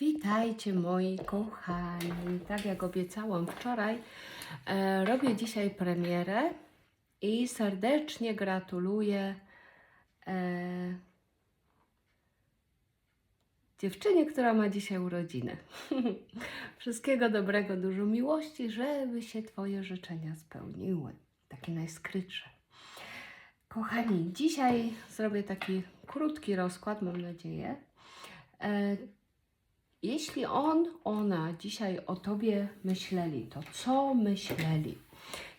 Witajcie moi kochani. Tak jak obiecałam wczoraj, e, robię dzisiaj premierę i serdecznie gratuluję e, dziewczynie, która ma dzisiaj urodziny. Wszystkiego dobrego, dużo miłości, żeby się Twoje życzenia spełniły. Takie najskrytsze. Kochani, dzisiaj zrobię taki krótki rozkład, mam nadzieję. E, jeśli on, ona dzisiaj o tobie myśleli, to co myśleli?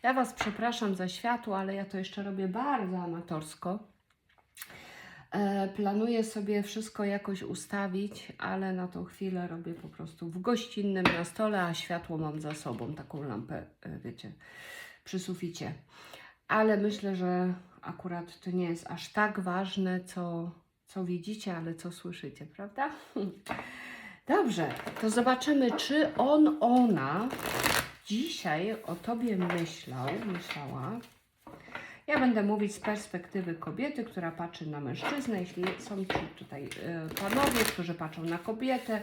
Ja Was przepraszam za światło, ale ja to jeszcze robię bardzo amatorsko. E, planuję sobie wszystko jakoś ustawić, ale na tą chwilę robię po prostu w gościnnym na stole, a światło mam za sobą, taką lampę, e, wiecie, przy suficie. Ale myślę, że akurat to nie jest aż tak ważne, co, co widzicie, ale co słyszycie, prawda? Dobrze, to zobaczymy, czy on, ona dzisiaj o tobie myślał, myślała. Ja będę mówić z perspektywy kobiety, która patrzy na mężczyznę, jeśli są ci tutaj e, panowie, którzy patrzą na kobietę,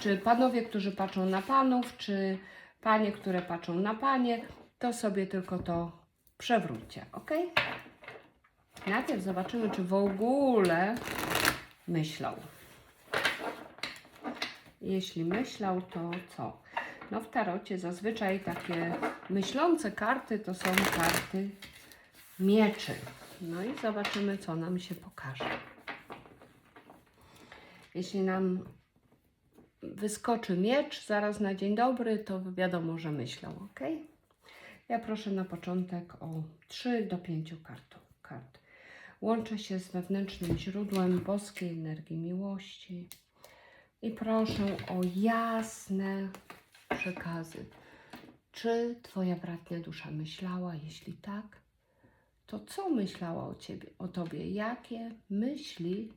czy panowie, którzy patrzą na panów, czy panie, które patrzą na panie, to sobie tylko to przewróćcie, ok? Najpierw zobaczymy, czy w ogóle myślał. Jeśli myślał, to co? No w tarocie zazwyczaj takie myślące karty to są karty mieczy. No i zobaczymy, co nam się pokaże. Jeśli nam wyskoczy miecz zaraz na dzień dobry, to wiadomo, że myślał, ok? Ja proszę na początek o 3 do 5 kart. kart. Łączę się z wewnętrznym źródłem boskiej energii miłości i proszę o jasne przekazy. Czy Twoja bratnia dusza myślała? Jeśli tak, to co myślała o, ciebie, o Tobie? Jakie myśli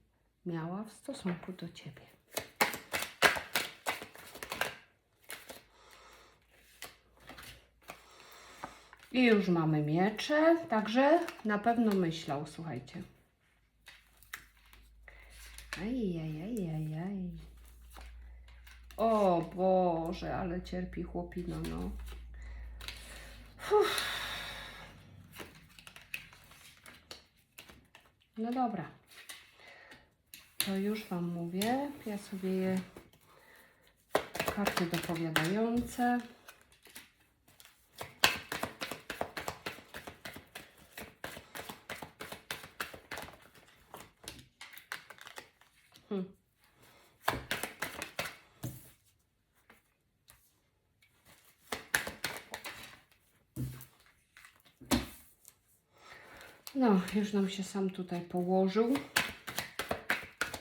miała w stosunku do Ciebie? I już mamy miecze, także na pewno myślał, słuchajcie. Ajajajajaj. O Boże, ale cierpi chłopino, no. Uff. No dobra. To już Wam mówię. Ja sobie je karty dopowiadające. Hmm. No, już nam się sam tutaj położył.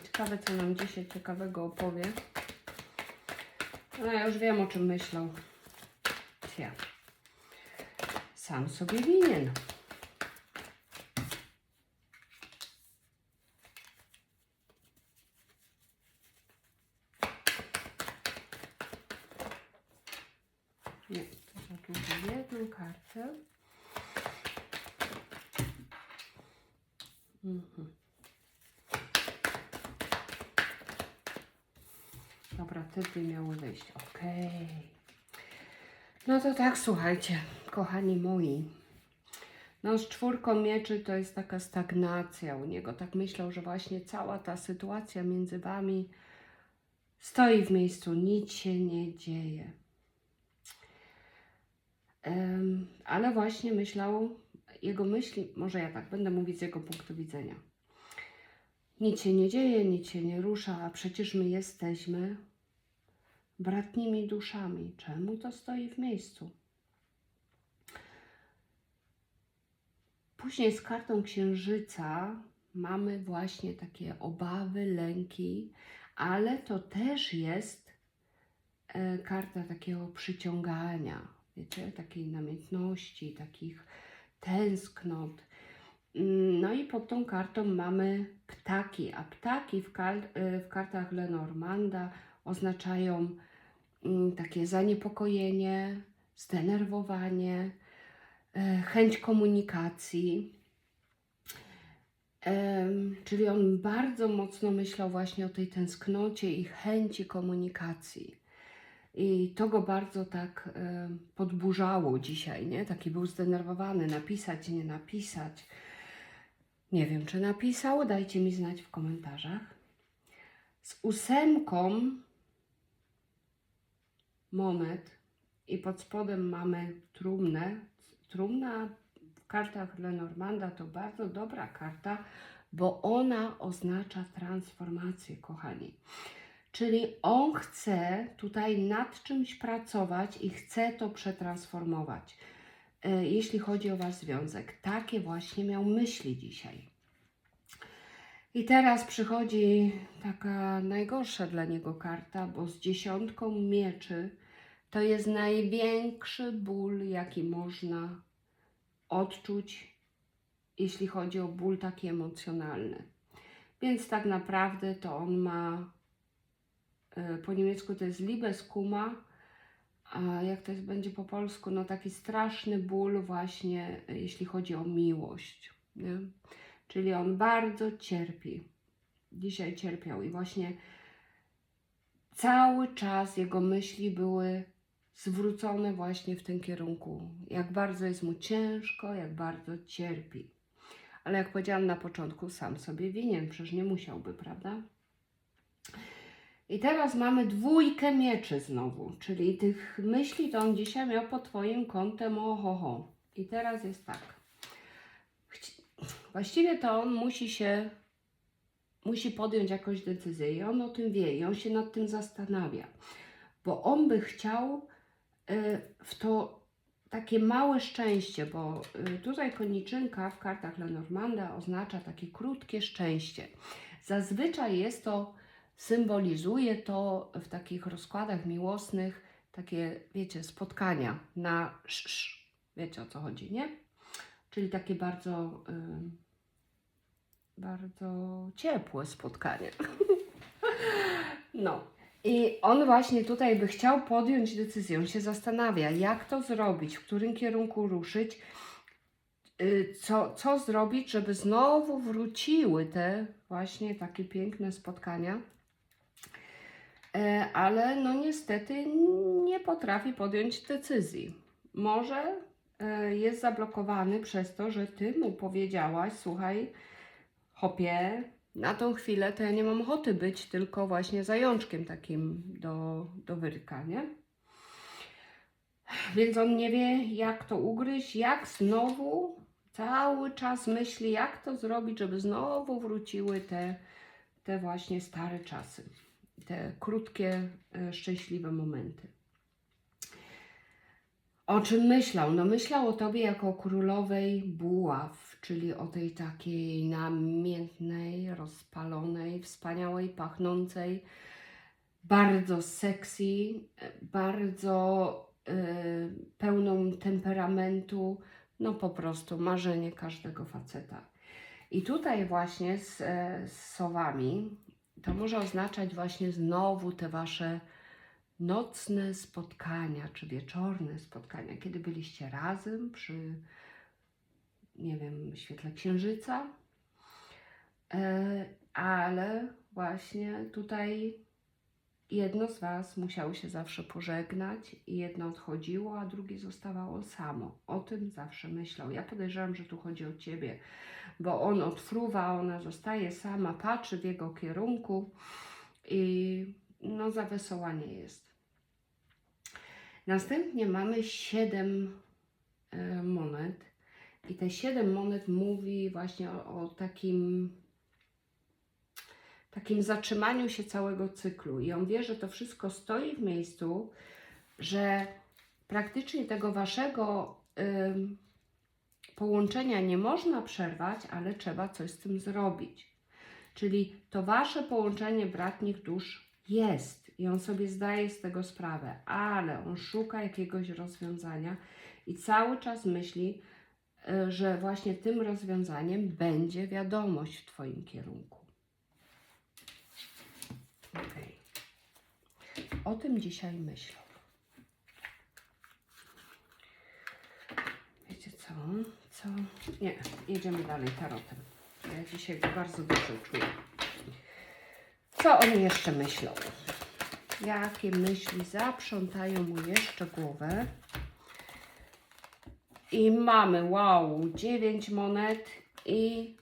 Ciekawe, co nam dzisiaj ciekawego opowie. No, ja już wiem, o czym myślał. Ja. Sam sobie winien. Nie, to za dużo jedną kartę. Mhm. Dobra, te dwie miały wyjść. Okej. No to tak, słuchajcie, kochani moi. No z czwórką mieczy to jest taka stagnacja u niego. Tak myślał, że właśnie cała ta sytuacja między wami stoi w miejscu. Nic się nie dzieje. Em, ale właśnie myślał, jego myśli, może ja tak będę mówić z jego punktu widzenia. Nic się nie dzieje, nic się nie rusza, a przecież my jesteśmy bratnimi duszami. Czemu to stoi w miejscu? Później z kartą księżyca mamy właśnie takie obawy, lęki, ale to też jest e, karta takiego przyciągania, wiecie, takiej namiętności, takich tęsknot. Mm, No i pod tą kartą mamy ptaki, a ptaki w, kal- y, w kartach Lenormanda oznaczają mm, takie zaniepokojenie, zdenerwowanie, e, chęć komunikacji. Czyli on bardzo mocno myślał właśnie o tej tęsknocie i chęci komunikacji. I to go bardzo tak em, podburzało dzisiaj, nie? Taki był zdenerwowany, napisać, nie napisać. Nie wiem, czy napisał, dajcie mi znać w komentarzach. Z ósemką monet i pod spodem mamy trumnę. Trumna w kartach Lenormanda to bardzo dobra karta, bo ona oznacza transformację, kochani. Czyli on chce tutaj nad czymś pracować i chce to przetransformować. E, Jeśli chodzi o Wasz związek, takie właśnie miał myśli dzisiaj. I teraz przychodzi taka najgorsza dla niego karta, bo z dziesiątką mieczy to jest największy ból, jaki można odczuć, jeśli chodzi o ból taki emocjonalny. Więc tak naprawdę to on ma, e, po niemiecku to jest Liebeskuma, a jak to jest, będzie po polsku, no taki straszny ból właśnie, e, jeśli chodzi o miłość. Nie? Czyli on bardzo cierpi. Dzisiaj cierpiał i właśnie cały czas jego myśli były zwrócone właśnie w tym kierunku. Jak bardzo jest mu ciężko, jak bardzo cierpi. Ale jak powiedziałam na początku, sam sobie winien, przecież nie musiałby, prawda? I teraz mamy dwójkę mieczy znowu, czyli tych myśli to on dzisiaj miał pod Twoim kątem ohoho. I teraz jest tak. Właściwie to on musi się, musi podjąć jakąś decyzję i on o tym wie i on się nad tym zastanawia, bo on by chciał w to takie małe szczęście, bo y, tutaj koniczynka w kartach Lenormanda oznacza takie krótkie szczęście. Zazwyczaj jest to, symbolizuje to w takich rozkładach miłosnych takie, wiecie, spotkania na sz, sz. Wiecie o co chodzi, nie? Czyli takie bardzo, y, bardzo ciepłe spotkanie. no. I on właśnie tutaj by chciał podjąć decyzję, on się zastanawia, jak to zrobić, w którym kierunku ruszyć, y, co, co zrobić, żeby znowu wróciły te właśnie takie piękne spotkania. E, Ale no niestety nie potrafi podjąć decyzji. Może e, jest zablokowany przez to, że ty mu powiedziałaś, słuchaj, hopie, na tą chwilę to ja nie mam ochoty być tylko właśnie zajączkiem takim do, do wyrka, nie? Więc on nie wie, jak to ugryźć, jak znowu cały czas myśli, jak to zrobić, żeby znowu wróciły te, te właśnie stare czasy, te krótkie, e, szczęśliwe momenty. O czym myślał? No myślał o tobie jako królowej buław, czyli o tej takiej namiętnej, rozpalonej, wspaniałej, pachnącej, bardzo sexy, bardzo e, pełną temperamentu, no po prostu marzenie każdego faceta. I tutaj właśnie z, e, z sowami to może oznaczać właśnie znowu te wasze nocne spotkania, czy wieczorne spotkania, kiedy byliście razem przy, nie wiem, świetle księżyca. E, ale właśnie tutaj jedno z Was musiało się zawsze pożegnać i jedno odchodziło, a drugie zostawało samo. O tym zawsze myślał. Ja podejrzewam, że tu chodzi o Ciebie, bo on odfruwa, ona zostaje sama, patrzy w jego kierunku i no za wesoła nie jest. Następnie mamy siedem e, monet i te siedem monet mówi właśnie o, o takim takim zatrzymaniu się całego cyklu i on wie, że to wszystko stoi w miejscu, że praktycznie tego waszego ym, połączenia nie można przerwać, ale trzeba coś z tym zrobić. Czyli to wasze połączenie bratnich dusz jest i on sobie zdaje z tego sprawę, ale on szuka jakiegoś rozwiązania i cały czas myśli, y, że właśnie tym rozwiązaniem będzie wiadomość w Twoim kierunku. Okej. O tym dzisiaj myślę. Wiecie co? Co? Nie, jedziemy dalej tarotem. Ja dzisiaj bardzo dobrze czuję. Co oni jeszcze myślą? Jakie myśli zaprzątają mu jeszcze głowę? I mamy, wow, 9 monet i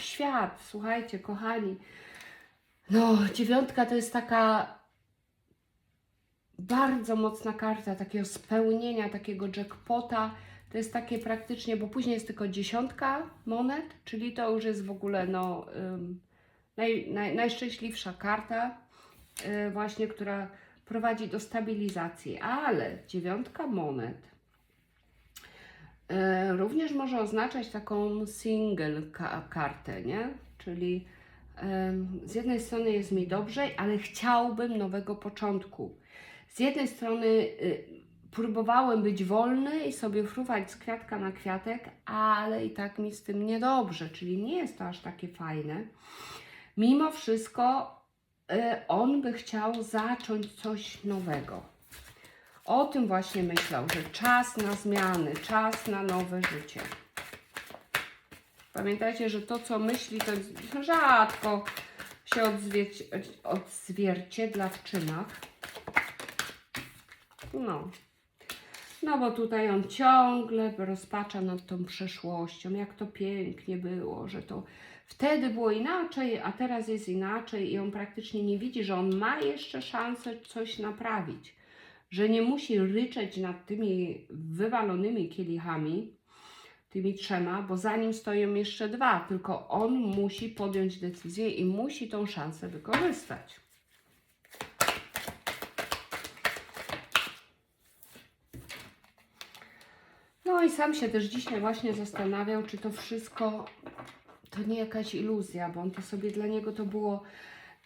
świat. Słuchajcie, kochani. No, dziewiątka to jest taka bardzo mocna karta takiego spełnienia, takiego jackpota. To jest takie praktycznie, bo później jest tylko dziesiątka monet, czyli to już jest w ogóle no, naj, naj, najszczęśliwsza karta, y, właśnie, która prowadzi do stabilizacji. Ale dziewiątka monet również może oznaczać taką single ka kartę, nie? Czyli z jednej strony jest mi dobrze, ale chciałbym nowego początku. Z jednej strony y, próbowałem być wolny i sobie fruwać z kwiatka na kwiatek, ale i tak mi z tym niedobrze, czyli nie jest to aż takie fajne. Mimo wszystko y, on by chciał zacząć coś nowego. O tym właśnie myślał, że czas na zmiany, czas na nowe życie. Pamiętajcie, że to, co myśli, to rzadko się odzwierci- odzwierciedla w czynach. No. No bo tutaj on ciągle rozpacza nad tą przeszłością, jak to pięknie było, że to wtedy było inaczej, a teraz jest inaczej i on praktycznie nie widzi, że on ma jeszcze szansę coś naprawić, że nie musi ryczeć nad tymi wywalonymi kielichami, tymi trzema, bo za nim stoją jeszcze dwa, tylko on musi podjąć decyzję i musi tą szansę wykorzystać. No i sam się też dzisiaj właśnie zastanawiał, czy to wszystko to nie jakaś iluzja, bo on to sobie dla niego to było.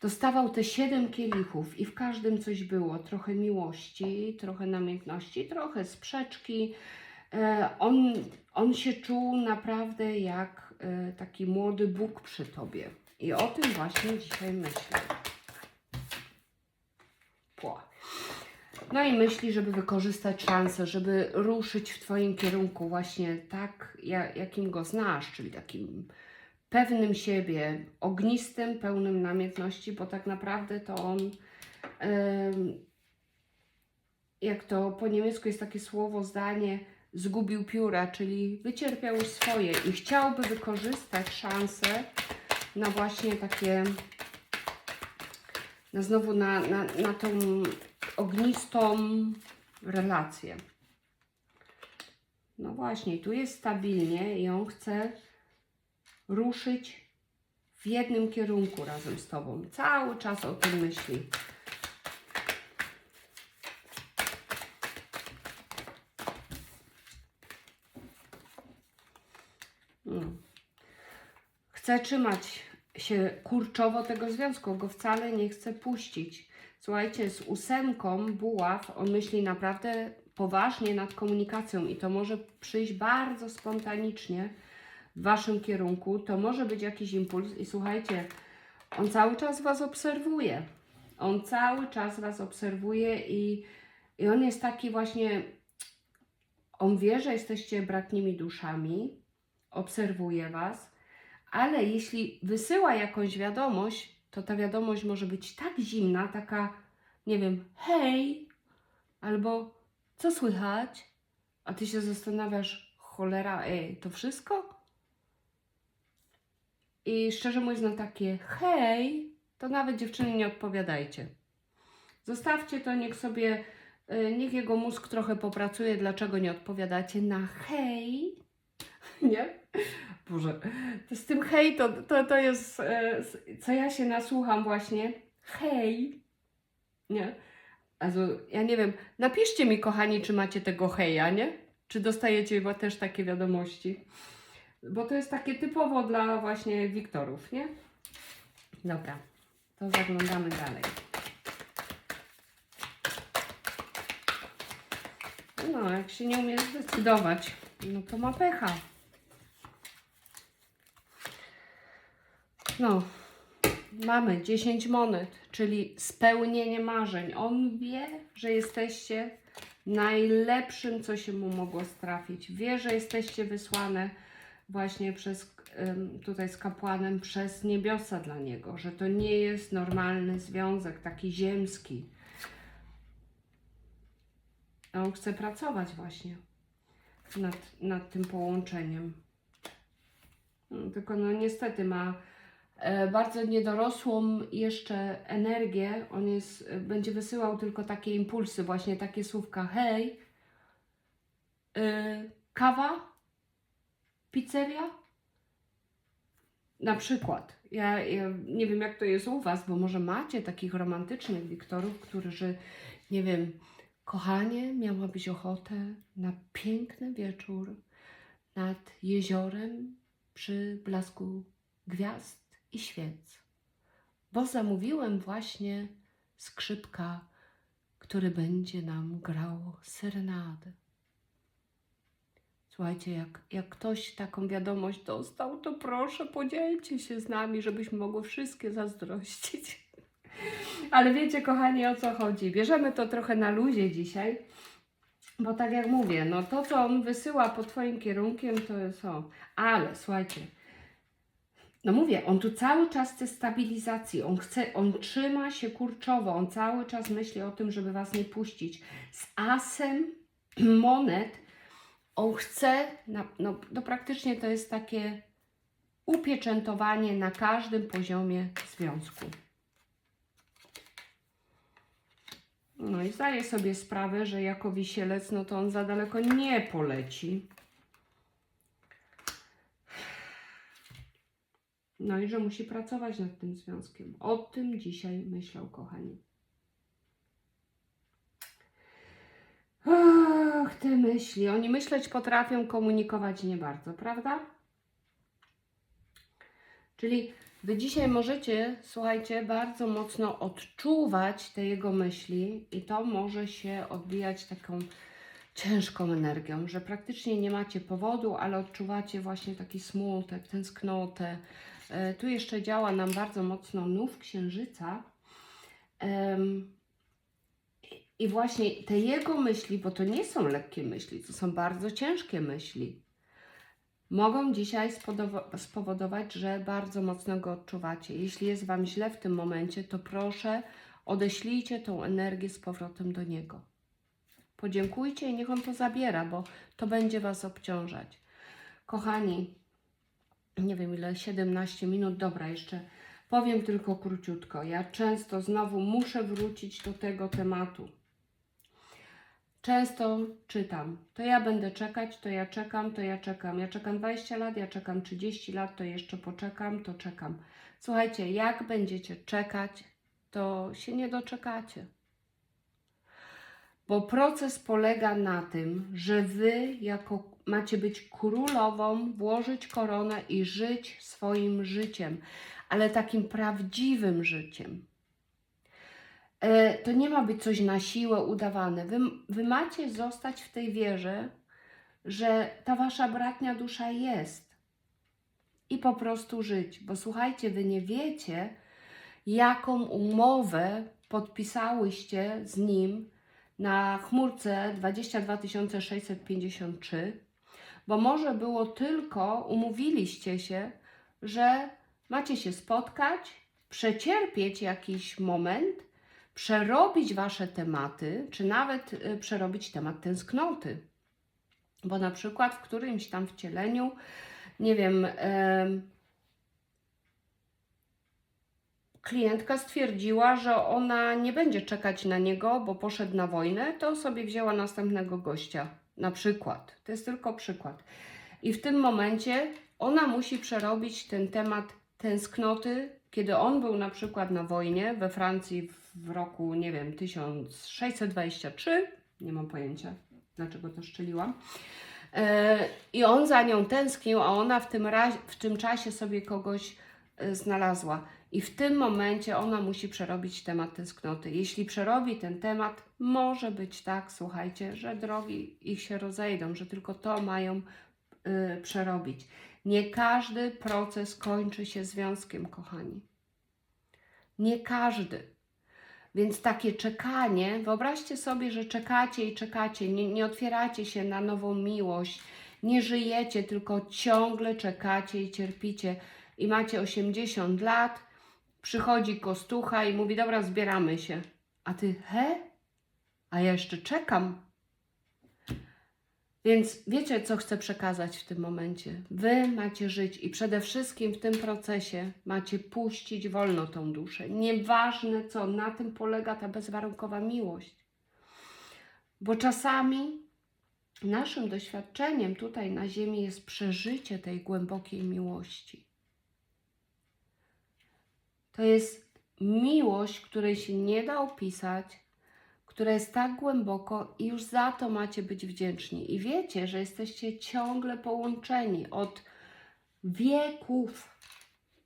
Dostawał te siedem kielichów i w każdym coś było. Trochę miłości, trochę namiętności, trochę sprzeczki. E, on, on się czuł naprawdę jak e, taki młody Bóg przy tobie. I o tym właśnie dzisiaj myślę. No i myśli, żeby wykorzystać szansę, żeby ruszyć w Twoim kierunku właśnie tak, ja- jakim go znasz, czyli takim pewnym siebie, ognistym, pełnym namiętności, bo tak naprawdę to on, jak to po niemiecku jest takie słowo, zdanie, zgubił pióra, czyli wycierpiał swoje i chciałby wykorzystać szansę na właśnie takie, na znowu na, na, na tą ognistą relację. No właśnie, tu jest stabilnie i on chce ruszyć w jednym kierunku razem z Tobą. Cały czas o tym myśli. No. Chce trzymać się kurczowo tego związku, go wcale nie chce puścić. Słuchajcie, z ósemką buław on myśli naprawdę poważnie nad komunikacją i to może przyjść bardzo spontanicznie w Waszym kierunku. To może być jakiś impuls i słuchajcie, on cały czas Was obserwuje. On cały czas Was obserwuje i, i on jest taki właśnie, on wie, że jesteście bratnimi duszami, obserwuje Was, ale jeśli wysyła jakąś wiadomość, to ta wiadomość może być tak zimna, taka, nie wiem, hej, albo co słychać? A ty się zastanawiasz, cholera, ej, to wszystko? I szczerze mówiąc, na takie hej, to nawet dziewczyny nie odpowiadajcie. Zostawcie to, niech sobie, y, niech jego mózg trochę popracuje, dlaczego nie odpowiadacie na hej, nie? Boże, to z tym hej to, to, to jest, s- co ja się nasłucham właśnie. Hej, nie? Also, ja nie wiem, napiszcie mi kochani, czy macie tego heja, nie? Czy dostajecie też takie wiadomości? Bo to jest takie typowo dla właśnie Wiktorów, nie? Dobra, to zaglądamy dalej. No, jak się nie umie zdecydować, no to ma pecha. No, mamy 10 monet, czyli spełnienie marzeń. On wie, że jesteście najlepszym, co się mu mogło strafić. Wie, że jesteście wysłane właśnie przez tutaj z kapłanem przez niebiosa dla niego, że to nie jest normalny związek, taki ziemski. On chce pracować właśnie nad, nad tym połączeniem. No, Tylko no niestety ma e, bardzo niedorosłą jeszcze energię. On jest, będzie wysyłał tylko takie impulsy, właśnie takie słówka hej, y, kawa, pizzeria. Na przykład. Ja, ja nie wiem, jak to jest u Was, bo może macie takich romantycznych Wiktorów, którzy, nie wiem, kochanie, miałabyś ochotę na piękny wieczór nad jeziorem przy blasku gwiazd i świec. Bo zamówiłem właśnie skrzypka, który będzie nam grał serenadę. Słuchajcie, jak, jak ktoś taką wiadomość dostał, to proszę podzielcie się z nami, żebyśmy mogły wszystkie zazdrościć. Ale wiecie, kochani, o co chodzi? Bierzemy to trochę na luzie dzisiaj, bo tak jak mówię, no to, co on wysyła pod Twoim kierunkiem, to jest o. Ale słuchajcie, no mówię, on tu cały czas chce stabilizacji, on chce, on trzyma się kurczowo, on cały czas myśli o tym, żeby Was nie puścić. Z asem monet on chce, no, no praktycznie to jest takie upieczętowanie na każdym poziomie związku. No i zdaję sobie sprawę, że jako wisielec, no to on za daleko nie poleci. No i że musi pracować nad tym związkiem. O tym dzisiaj myślał, kochani. Ach, te myśli. Oni myśleć potrafią, komunikować nie bardzo, prawda? Czyli Wy dzisiaj możecie, słuchajcie, bardzo mocno odczuwać te jego myśli i to może się odbijać taką ciężką energią, że praktycznie nie macie powodu, ale odczuwacie właśnie taki smutek, tęsknotę. E, Tu jeszcze działa nam bardzo mocno nów księżyca. I właśnie te jego myśli, bo to nie są lekkie myśli, to są bardzo ciężkie myśli, mogą dzisiaj spowodować, że bardzo mocno go odczuwacie. Jeśli jest Wam źle w tym momencie, to proszę odeślijcie tą energię z powrotem do niego. Podziękujcie i niech on to zabiera, bo to będzie Was obciążać. Kochani, nie wiem ile, 17 minut, dobra, jeszcze powiem tylko króciutko. Ja często znowu muszę wrócić do tego tematu. Często czytam, to ja będę czekać, to ja czekam, to ja czekam. Ja czekam 20 lat, ja czekam 30 lat, to jeszcze poczekam, to czekam. Słuchajcie, jak będziecie czekać, to się nie doczekacie. Bo proces polega na tym, że wy jako macie być królową, włożyć koronę i żyć swoim życiem, ale takim prawdziwym życiem. E, to nie ma być coś na siłę udawane. Wy, wy macie zostać w tej wierze, że ta wasza bratnia dusza jest i po prostu żyć. Bo słuchajcie, wy nie wiecie, jaką umowę podpisałyście z nim na chmurce 22 653, bo może było tylko, umówiliście się, że macie się spotkać, przecierpieć jakiś moment, przerobić wasze tematy, czy nawet y, przerobić temat tęsknoty. Bo na przykład w którymś tam wcieleniu, nie wiem, em, klientka stwierdziła, że ona nie będzie czekać na niego, bo poszedł na wojnę, to sobie wzięła następnego gościa. Na przykład. To jest tylko przykład. I w tym momencie ona musi przerobić ten temat tęsknoty, kiedy on był na przykład na wojnie we Francji w roku, nie wiem, 1623, nie mam pojęcia, dlaczego to szczeliłam. E, I on za nią tęsknił, a ona w tym, razie, w tym czasie sobie kogoś e, znalazła. I w tym momencie ona musi przerobić temat tęsknoty. Jeśli przerobi ten temat, może być tak, słuchajcie, że drogi ich się rozejdą, że tylko to mają y, przerobić. Nie każdy proces kończy się związkiem, kochani. Nie każdy. Więc takie czekanie, wyobraźcie sobie, że czekacie i czekacie, nie, nie otwieracie się na nową miłość, Nie żyjecie, tylko ciągle czekacie i cierpicie. I macie 80 lat, przychodzi kostucha i mówi: Dobra, zbieramy się. A ty, he? A ja jeszcze czekam. Więc wiecie, co chcę przekazać w tym momencie? Wy macie żyć i przede wszystkim w tym procesie macie puścić wolno tą duszę. Nieważne co, na tym polega ta bezwarunkowa miłość. Bo czasami naszym doświadczeniem tutaj na Ziemi jest przeżycie tej głębokiej miłości. To jest miłość, której się nie da opisać, która jest tak głęboko i już za to macie być wdzięczni. I wiecie, że jesteście ciągle połączeni od wieków,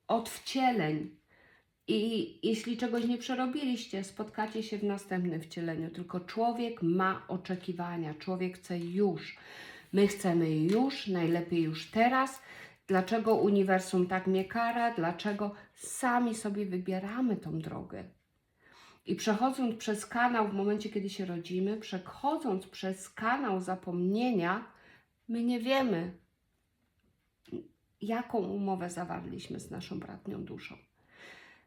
od wcieleń. I jeśli czegoś nie przerobiliście, spotkacie się w następnym wcieleniu. Tylko człowiek ma oczekiwania, człowiek chce już. My chcemy już, najlepiej już teraz. Dlaczego uniwersum tak mnie kara? Dlaczego sami sobie wybieramy tą drogę? I przechodząc przez kanał w momencie, kiedy się rodzimy, przechodząc przez kanał zapomnienia, my nie wiemy, jaką umowę zawarliśmy z naszą bratnią duszą.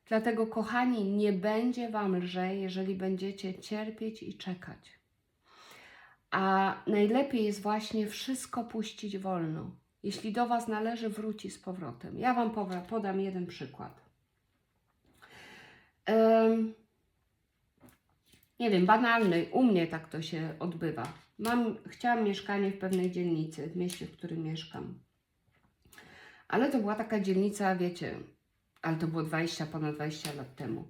Dlatego, kochani, nie będzie Wam lżej, jeżeli będziecie cierpieć i czekać. A najlepiej jest właśnie wszystko puścić wolno. Jeśli do Was należy, wróci z powrotem. Ja Wam podam jeden przykład. Em, nie wiem, banalny, u mnie tak to się odbywa. Mam, chciałam mieszkanie w pewnej dzielnicy, w mieście, w którym mieszkam. Ale to była taka dzielnica, wiecie, ale to było 20, ponad 20 lat temu,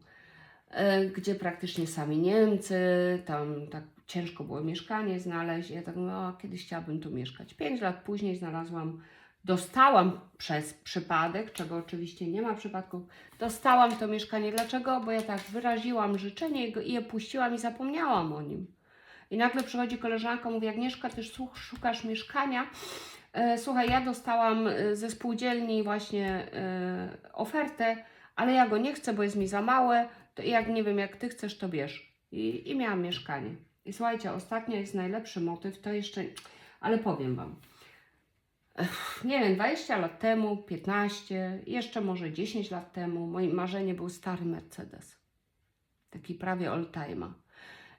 e, gdzie praktycznie sami Niemcy, tam tak ciężko było mieszkanie znaleźć. Ja tak mówię, o, kiedyś chciałabym tu mieszkać. 5 lat później znalazłam, dostałam przez przypadek, czego oczywiście nie ma przypadków, dostałam to mieszkanie. Dlaczego? Bo ja tak wyraziłam życzenie i je puściłam i zapomniałam o nim. I nagle przychodzi koleżanka, mówi, Agnieszka, słuch- szukasz mieszkania. E, Słuchaj, ja dostałam e, ze spółdzielni właśnie e, ofertę, ale ja go nie chcę, bo jest mi za małe. To jak nie wiem, jak ty chcesz, to bierz. I, I miałam mieszkanie. I słuchajcie, ostatnio jest najlepszy motyw, to jeszcze, ale powiem Wam. Nie wiem, 20 lat temu, 15, jeszcze może 10 lat temu, moim marzeniem był stary Mercedes. Taki prawie oldtimer.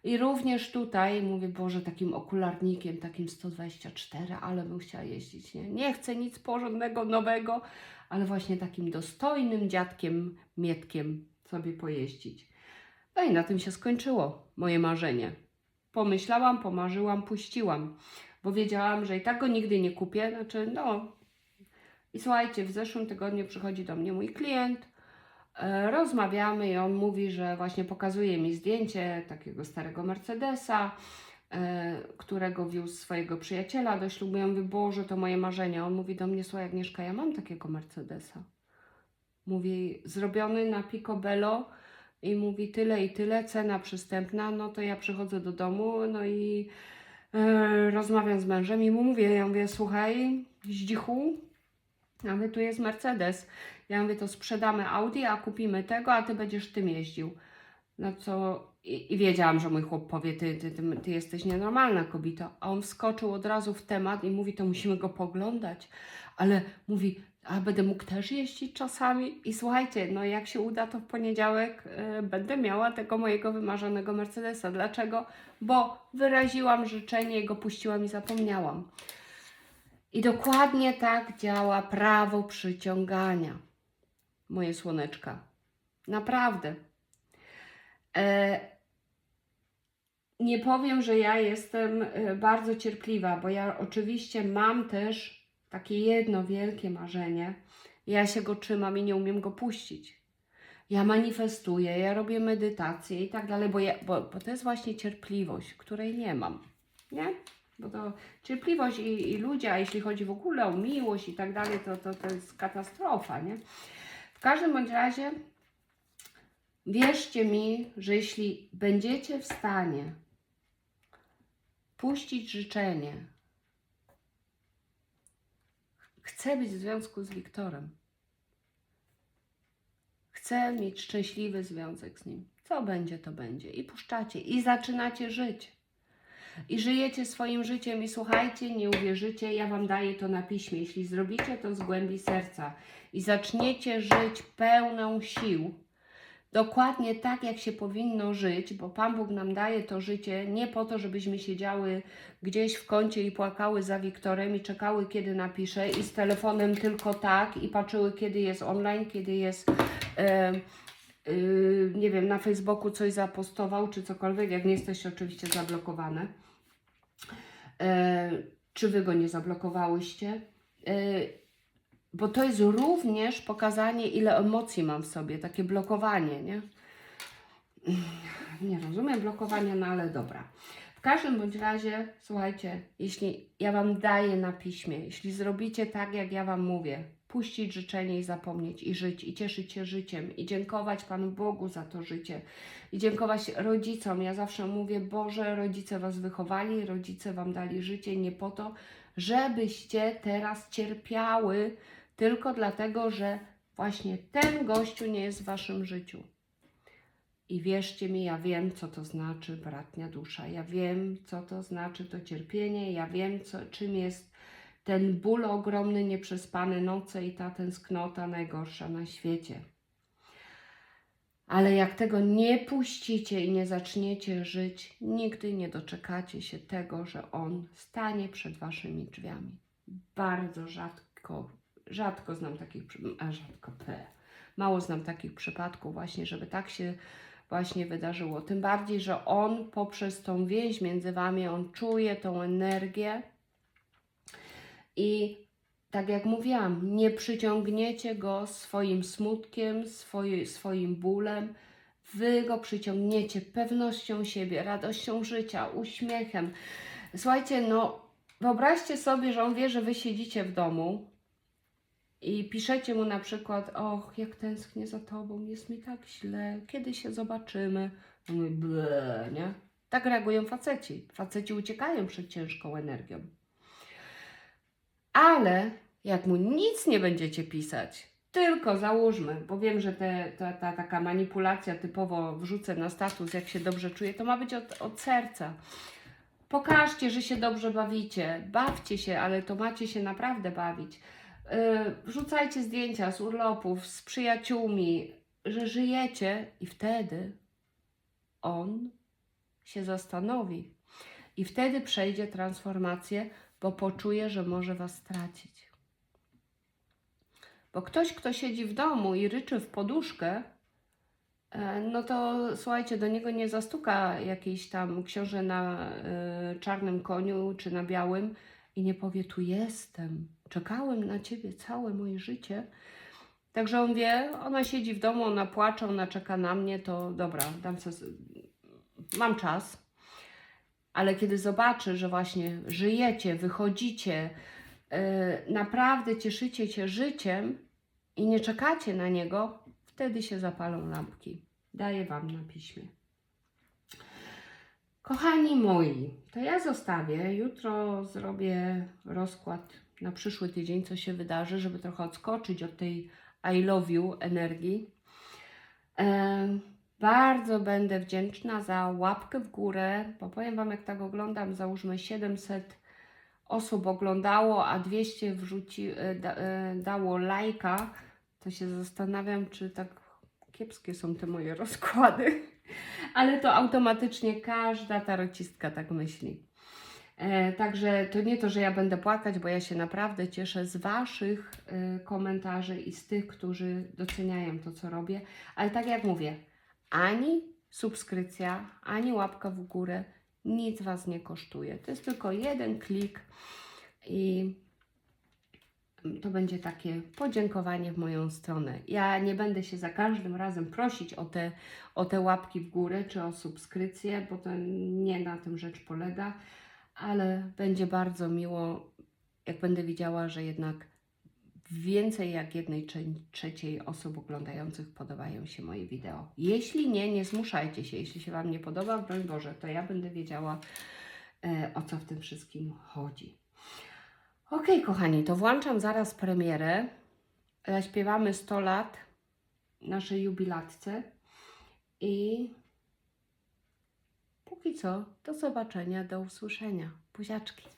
I również tutaj mówię, Boże, takim okularnikiem, takim 124, ale bym chciała jeździć. Nie, nie chcę nic porządnego, nowego, ale właśnie takim dostojnym dziadkiem, mietkiem sobie pojeździć. No i na tym się skończyło moje marzenie. Pomyślałam, pomarzyłam, puściłam, bo wiedziałam, że i tak go nigdy nie kupię. Znaczy, no. I słuchajcie, w zeszłym tygodniu przychodzi do mnie mój klient, E, Rozmawiamy i on mówi, że właśnie pokazuje mi zdjęcie takiego starego Mercedesa, e, którego wiózł swojego przyjaciela do ślubu. Ja mówię, Boże, to moje marzenie. On mówi do mnie, słuchaj Agnieszka, ja mam takiego Mercedesa. Mówi, zrobiony na Picobello i mówi tyle i tyle, cena przystępna. No to ja przychodzę do domu, no i e, rozmawiam z mężem i mu mówię, ja mówię, słuchaj, zdzichu, ja mówię, tu jest Mercedes. Ja mówię, to sprzedamy Audi, a kupimy tego, a ty będziesz tym jeździł. No co, i, i wiedziałam, że mój chłop powie, ty, ty, ty, ty jesteś nienormalna kobito. A on wskoczył od razu w temat i mówi, to musimy go poglądać. Ale mówi, a będę mógł też jeździć czasami. I słuchajcie, no jak się uda, to w poniedziałek e, będę miała tego mojego wymarzonego Mercedesa. Dlaczego? Bo wyraziłam życzenie go puściłam i zapomniałam. I dokładnie tak działa prawo przyciągania, moje słoneczka. Naprawdę. E, nie powiem, że ja jestem e, bardzo cierpliwa, bo ja oczywiście mam też takie jedno wielkie marzenie. Ja się go trzymam i nie umiem go puścić. Ja manifestuję, ja robię medytację i tak dalej, bo, ja, bo, bo to jest właśnie cierpliwość, której nie mam. Nie? Bo to cierpliwość i, i ludzie, a jeśli chodzi w ogóle o miłość i tak dalej, to, to, to jest katastrofa, nie? W każdym bądź razie wierzcie mi, że jeśli będziecie w stanie puścić życzenie, chcę być w związku z Wiktorem, chcę mieć szczęśliwy związek z nim, co będzie, to będzie i puszczacie i zaczynacie żyć. i żyjecie swoim życiem i słuchajcie, nie uwierzycie, ja Wam daję to na piśmie. Jeśli zrobicie to z głębi serca i zaczniecie żyć pełną sił, dokładnie tak, jak się powinno żyć, bo Pan Bóg nam daje to życie nie po to, żebyśmy siedziały gdzieś w kącie i płakały za Wiktorem i czekały, kiedy napisze i z telefonem tylko tak i patrzyły, kiedy jest online, kiedy jest, e, y, nie wiem, na Facebooku coś zapostował, czy cokolwiek, jak nie jesteście oczywiście zablokowane. E, czy Wy go nie zablokowałyście? E, bo to jest również pokazanie, ile emocji mam w sobie, takie blokowanie, nie? Nie rozumiem blokowania, no ale dobra. W każdym bądź razie, słuchajcie, jeśli ja Wam daję na piśmie, jeśli zrobicie tak, jak ja Wam mówię, puścić życzenie i zapomnieć i żyć, i cieszyć się życiem, i dziękować Panu Bogu za to życie, i dziękować rodzicom. Ja zawsze mówię, Boże, rodzice Was wychowali, rodzice Wam dali życie nie po to, żebyście teraz cierpiały, tylko dlatego, że właśnie ten gościu nie jest w Waszym życiu. I wierzcie mi, ja wiem, co to znaczy bratnia dusza. Ja wiem, co to znaczy to cierpienie. Ja wiem, co, czym jest ten ból ogromny, nieprzespane noce i ta tęsknota najgorsza na świecie. Ale jak tego nie puścicie i nie zaczniecie żyć, nigdy nie doczekacie się tego, że On stanie przed Waszymi drzwiami. Bardzo rzadko, rzadko znam takich, a rzadko, pe, mało znam takich przypadków właśnie, żeby tak się właśnie wydarzyło. Tym bardziej, że On poprzez tą więź między Wami, On czuje tą energię i tak jak mówiłam, nie przyciągniecie Go swoim smutkiem, swoje, swoim bólem, Wy Go przyciągniecie pewnością siebie, radością życia, uśmiechem. Słuchajcie, no wyobraźcie sobie, że On wie, że Wy siedzicie w domu i piszecie mu na przykład, och, jak tęsknię za tobą, jest mi tak źle, kiedy się zobaczymy? On mówi, nie? Tak reagują faceci. Faceci uciekają przed ciężką energią. Ale jak mu nic nie będziecie pisać, tylko załóżmy, bo wiem, że te, ta, ta taka manipulacja typowo wrzucę na status, jak się dobrze czuję, to ma być od, od serca. Pokażcie, że się dobrze bawicie, bawcie się, ale to macie się naprawdę bawić. Yy, wrzucajcie zdjęcia z urlopów, z przyjaciółmi, że żyjecie i wtedy on się zastanowi. I wtedy przejdzie transformację, bo poczuje, że może was stracić. Bo ktoś, kto siedzi w domu i ryczy w poduszkę, e, no to słuchajcie, do niego nie zastuka jakiś tam książę na e, czarnym koniu czy na białym i nie powie: Tu jestem, czekałem na ciebie całe moje życie. Także on wie, ona siedzi w domu, ona płacze, ona czeka na mnie, to dobra, dam sobie, mam czas. Ale kiedy zobaczy, że właśnie żyjecie, wychodzicie, yy, naprawdę cieszycie się życiem i nie czekacie na niego, wtedy się zapalą lampki. Daję Wam na piśmie. Kochani moi, to ja zostawię. Jutro zrobię rozkład na przyszły tydzień, co się wydarzy, żeby trochę odskoczyć od tej I love you energii. Em, bardzo będę wdzięczna za łapkę w górę, bo powiem Wam, jak tak oglądam, załóżmy 700 osób oglądało, a 200 wrzuci, e, da, e, dało lajka, to się zastanawiam, czy tak kiepskie są te moje rozkłady. Ale to automatycznie każda tarocistka tak myśli. E, także to nie to, że ja będę płakać, bo ja się naprawdę cieszę z Waszych e, komentarzy i z tych, którzy doceniają to, co robię. Ale tak jak mówię, ani subskrypcja, ani łapka w górę nic Was nie kosztuje. To jest tylko jeden klik i to będzie takie podziękowanie w moją stronę. Ja nie będę się za każdym razem prosić o te, o te łapki w górę czy o subskrypcję, bo to nie na tym rzecz polega, ale będzie bardzo miło, jak będę widziała, że jednak więcej jak jednej trze- trzeciej osób oglądających podobają się moje wideo. Jeśli nie, nie zmuszajcie się. Jeśli się Wam nie podoba, broń Boże, to ja będę wiedziała, e, o co w tym wszystkim chodzi. Okej, kochani, to włączam zaraz premierę. Zaśpiewamy 100 lat naszej jubilatce i póki co, do zobaczenia, do usłyszenia. Buziaczki.